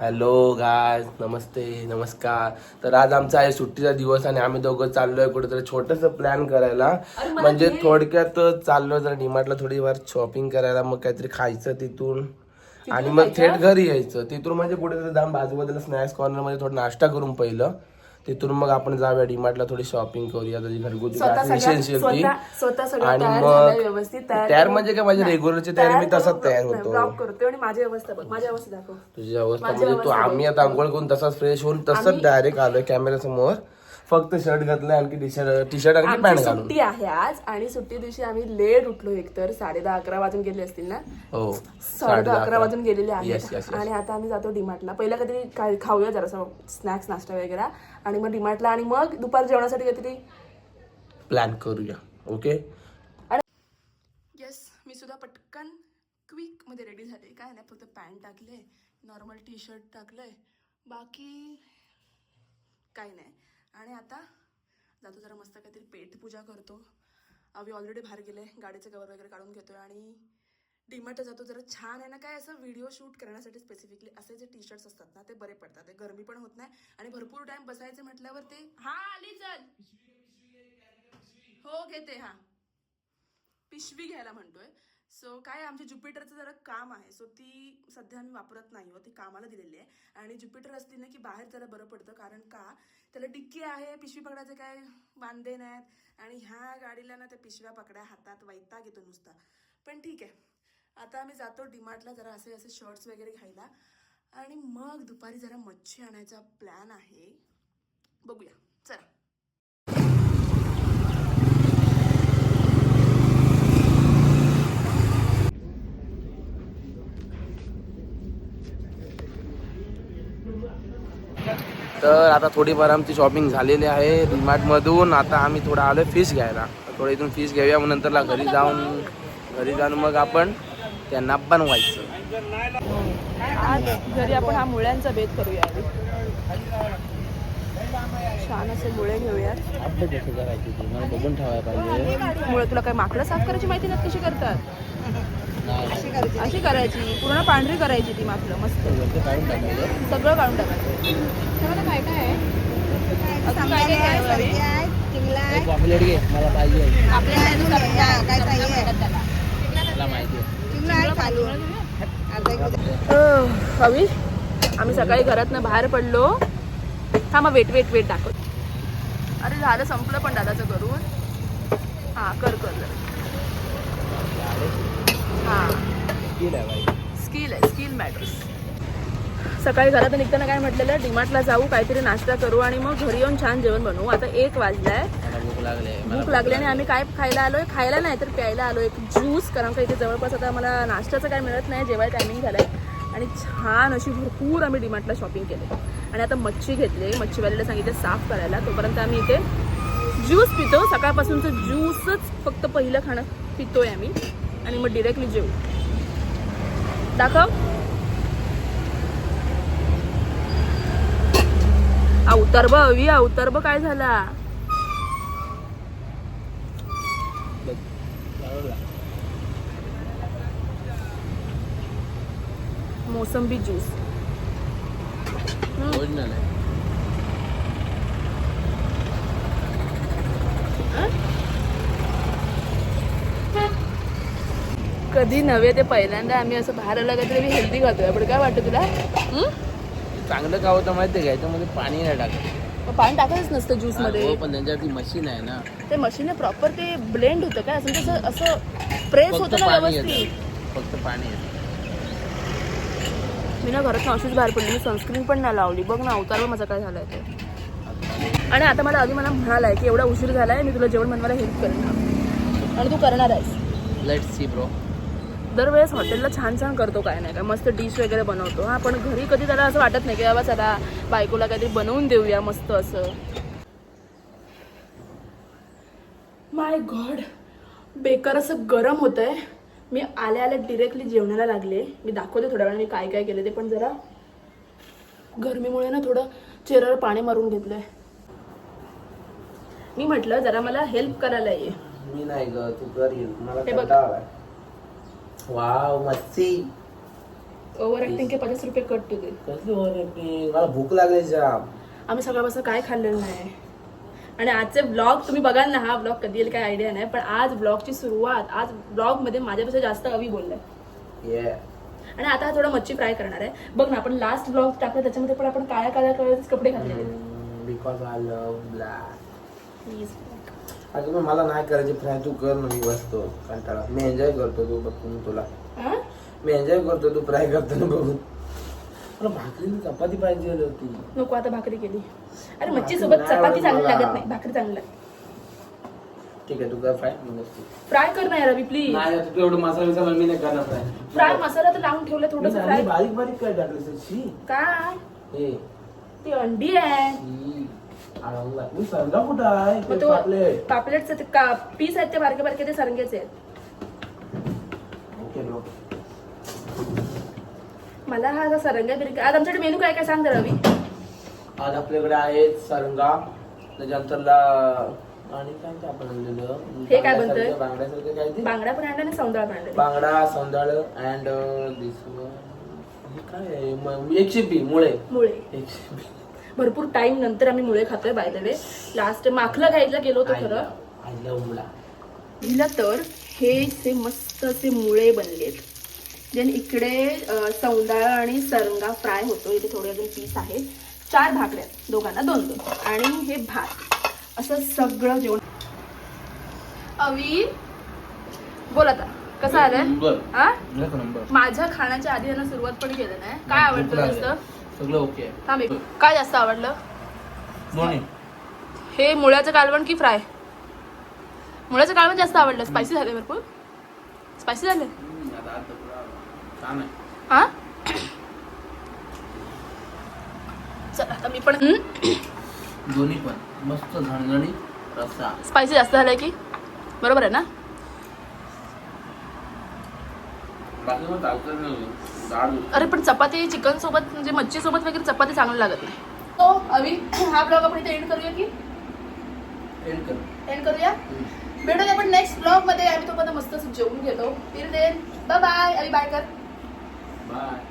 Hello गाय नमस्ते नमस्कार. तर आज आमचा आहे सुट्टीचा दिवस आणि आम्ही दोघं चाललोय कुठेतरी छोटस प्लॅन करायला. म्हणजे थोडक्यात चाललोय जरा डिमार्टला थोडी फार शॉपिंग करायला मग काहीतरी खायचं तिथून. आणि मग थेट घरी यायचं. तिथून म्हणजे कुठेतरी जाऊन बाजूबाजूला स्नॅक्स कॉर्नरमध्ये थोडं नाश्ता करून पहिलं. तिथून मग आपण जाऊया डिमार्टला थोडी शॉपिंग करूया त्याची घरगुती इसेन्शियल ती. स्वतः सगळं आणि तयार मग झालंय व्यवस्थित तयार तयार म्हणजे काय? माझी रेग्युलरची तयारी मी तसाच तयार होतो. आणि माझी अवस्था बघ माझी अवस्था दाखव. तुझी अवस्था म्हणजे तू आम्ही आता आंघोळ करून तसाच फ्रेश होऊन तसंच डायरेक्ट आलोय कॅमेरा समोर. फक्त शर्ट घातलाय आणखी टी शर्ट टी शर्ट आणखी पॅन्ट आमची घालून. सुट्टी आहे आज आणि सुट्टी दिवशी आम्ही लेट उठलो एकतर. साडे दहा अकरा वाजून गेले असतील ना? हो. साडे दहा अकरा वाजून गेलेले Yes, yes, आहेत. आणि आता आम्ही जातो डिमार्टला. पहिला काहीतरी काय खाऊया जरासं स्नॅक्स नाश्ता वगैरे. आणि मग डिमार्टला आणि मग दुपार जेवणासाठी काहीतरी प्लॅन करूया. ओके येस मी सुद्धा पटकन क्विकमध्ये रेडी झाले. काय नाही फक्त पॅन्ट टाकले नॉर्मल टी शर्ट टाकलंय. बाकी काही नाही. आणि आता जातो जरा मस्त काहीतरी पेट पूजा करतो. आम्ही ऑलरेडी बाहेर गेले गाडीचं कवर वगैरे काढून घेतोय आणि डीमार्ट जातो. जरा छान आहे ना काय असं व्हिडिओ शूट करण्यासाठी स्पेसिफिकली असे जे टी शर्ट्स असतात ना ते बरे पडतात. ते गरमी पण होत नाही आणि भरपूर टाइम बसायचं म्हटल्यावर ते हा आली चल. हो घेते हा. पिशवी घ्यायला म्हणतोय. सो काय आमच्या ज्युपिटरचं जरा काम आहे. सो ती सध्या आम्ही वापरत नाही हो. ती कामाला दिलेली आहे. आणि ज्युपिटर असली ना की बाहेर त्याला बरं पडतं. कारण का? त्याला डिक्की आहे पिशवी पकडायचे काय? बांधे नाहीत. आणि ह्या गाडीला ना त्या पिशव्या पकड्या हातात वैताग येतो नुसता. पण ठीक आहे. आता आम्ही जातो डिमार्टला जरा असे असे शर्ट्स वगैरे घ्यायला. आणि मग दुपारी जरा मच्छी आणायचा प्लॅन आहे. बघूया चला तर आता थोडीफार आमची शॉपिंग झालेली आहे डीमार्टमधून आता आम्ही थोडं आलो फिश घ्यायला. थोडं इथून फिश घेऊया मग नंतरला घरी जाऊन घरी जाऊन मग आपण त्यांना बनवायचं. आज घरी आपण हा मुळ्यांचा भेद करूया छान असे मुळे घेऊया आपलं कसं करायची ती मला बघून ठेवायला पाहिजे मुळे तुला काय माकडं साफ करायची माहिती नाही कशी करतात? अशी करायची. पूर्ण पांढरी करायची ती माकडं मस्त. काढून टाकायचं सगळं काढून टाकायचं. त्यामध्ये काय काय आहे? अजून काय काय आहे रवी? एक पॉम्पलेट घे मला पाहिजे. आपल्याला नाही मला माहिती आहे. अं, हवी आम्ही सकाळी घरातनं बाहेर पडलो. हा मग वेट वेट वेट दाखव. अरे झालं संपलं पण दादाचं करून. हा कर कर. हा. स्किल आहे स्किल आहे स्किल मॅटर्स सकाळी घरातून निघताना काय म्हटलेलं? डिमार्टला जाऊ काहीतरी नाश्ता करू आणि मग घरी येऊन छान जेवण बनवू. आता एक वाजलाय. मला भूक लागली भूक लागल्याने आम्ही काय खायला आलोय? खायला नाही तर प्यायला आलोय. एक ज्यूस कारण का इथे जवळपास आता मला नाश्त्याचं काय मिळत नाही. जेवाय टायमिंग झालंय. आणि छान अशी भरपूर आम्ही डिमार्टला शॉपिंग केली. आणि आता मच्छी घेतली. मच्छीवाल्याला सांगितलं साफ करायला. तोपर्यंत आम्ही इथे ज्यूस पितो. सकाळपासूनचं ज्यूसच फक्त पहिलं खाणं पितोय आम्ही. आणि मग डिरेक्टली जेवू. दाखव. अवतर्ब हवी अवतर्ब काय झाला? मोसंबी ज्यूस. कधी नव्हे ते पहिल्यांदा आम्ही असं बाहेर आलं काहीतरी हेल्दी खातोय. आपण काय वाटतं तुला? चांगलं का होतं माहिती का? याच्यामध्ये पाणी नाही टाकत. पाणी टाकायच नसतं ज्यूसमध्ये हो, पण त्यांच्यावरती मशीन आहे ना. ते मशीन प्रॉपर ते ब्लेंड होतं काय? असं तसं असं प्रेस होतं ना पाणी व्यवस्थित. फक्त पाणी येतं. मी ना घरात अशीच बाहेर पडली. मी सनस्क्रीन पण नाही लावली. बघ ना अवतार माझा काय झालाय ते. आणि आता मला आधी मला म्हणालाय की एवढा उशीर झालाय मी तुला जेवण बनवायला हेल्प करेन आणि तू करणार आहेस. लेट सी ब्रो दरवेळेस हॉटेलला छान छान करतो काय नाही का? मस्त डिश वगैरे बनवतो. हा पण घरी कधी त्याला असं वाटत नाही की बाबा चला बायकोला काहीतरी बनवून देऊया मस्त असं. माय गॉड बेकार असं गरम होत आहे मी आल्या आल्या डिरेक्टली जेवणाला लागले. मी दाखवते थोड्या वेळाने मी काय काय केलं ते पण जरा गरमीमुळे ना थोडं चेहऱ्यावर पाणी मारून घेतलंय. मी म्हटलं जरा मला हेल्प करायला ये. मी नाही ग तू कर येईल मला हे बघ. कंटाळा आलाय. वाव मच्छी ओव्हर ऍक्टिंग के पचास रुपये कट दे कसली ओव्हर मला भूक लागली जाम. आम्ही सकाळपासून काय खाल्लेलं नाही. आणि आजचे ब्लॉग तुम्ही बघाल ना हा ब्लॉग कधी येईल काय आयडिया नाही पण आज ब्लॉगची सुरुवात आज ब्लॉगमध्ये माझ्यापेक्षा जास्त अवी बोललाय. ये आणि आता हा थोडा मच्छी फ्राय करणार आहे. बघ ना आपण लास्ट ब्लॉग टाकला त्याच्यामध्ये पण आपण काळ्या काळ्या कलरचे कपडे घातलेले because I love black please अगं मग मला नाही करायची फ्राय तू कर ना मी बसतो कंटाळा. मी एन्जॉय करतो तू बघून तुला. मी एन्जॉय करतो तू फ्राय करताना बघून. भाकरी चपाती पाहिजे होती. नको आता भाकरी केली. अरे मच्छी सोबत चपाती चांगली. लागत नाही. भाकरी चांगली लागते. ठीक आहे तू कर फ्राय फ्राय कर ना रवी प्लीज नाही आता तू एवढं मसाला बिसाला मी नाही करणार फ्राय. फ्राय मसाला तर लावून ठेवलं थोडस फ्राय. बारीक बारीक काय टाकलं शी. काय हे. ती अंडी आहे. शी. मी कुठं आहे? मग ते तो पापलेट. पापलेटचे ते का पीस आहेत ते बारके बारके ते सरंगेचे आहेत ओके bro. मला हा असा सरंगा बिरंगा आज आमच्याकडे मेनू काय काय सांग रवी. आज आपल्याकडे आहे सरंगा त्याच्यानंतरला आणि काय ते आपण आणलेलं? हे काय बनतंय? बांगड्यासारखं- काय ते? बांगडा पण आणला आणि सौंदळा पण आणला? बांगडा सौंदाळ अँड दिस हे काय आहे? म- एकशे बी मुळे. मुळे. एकशे बी भरपूर टाइम नंतर आम्ही मुळे खातोय बाय द वे लास्ट माखलं खायला गेलो होतो खरं. लव्ह मुळा दिलं तर हे से मस्त असे मुळे बनलेत. देन इकडे सौंदाळ आणि सरंगा फ्राय होतो इथे थोडे अजून पीस आहेत. चार भाकऱ्या. दोघांना दोन दोन. आणि हे भात. असं सगळं जेवण. अवी बोल आता. कसं आलंय? हा? माझ्या खाण्याच्या आधी यांना सुरुवात पण केलं नाही. काय आवडतं जास्त? सगळं ओके थांब. काय जास्त आवडलं? हे मुळ्याचं कालवण की फ्राय? मुळ्याचं कालवण जास्त आवडलं. स्पायसी झाले भरपूर. स्पायसी झाले? हा चला आता मी पण दोन्ही पण. मस्त झणझणीत रस्सा. स्पायसी जास्त झालंय की? बरोबर आहे ना? बाकी मग चालतं नाही डाळ अरे पण चपाती चिकन सोबत म्हणजे मच्छी सोबत वगैरे चपाती चांगली लागत नाही. तो अवी हा ब्लॉग आपण इथे एंड करूया की? एंड कर. एंड करूया? भेटूया आपण नेक्स्ट ब्लॉगमध्ये. आम्ही तो मस्त जेवून घेतो. फिर then bye bye Avi bye कर. बाय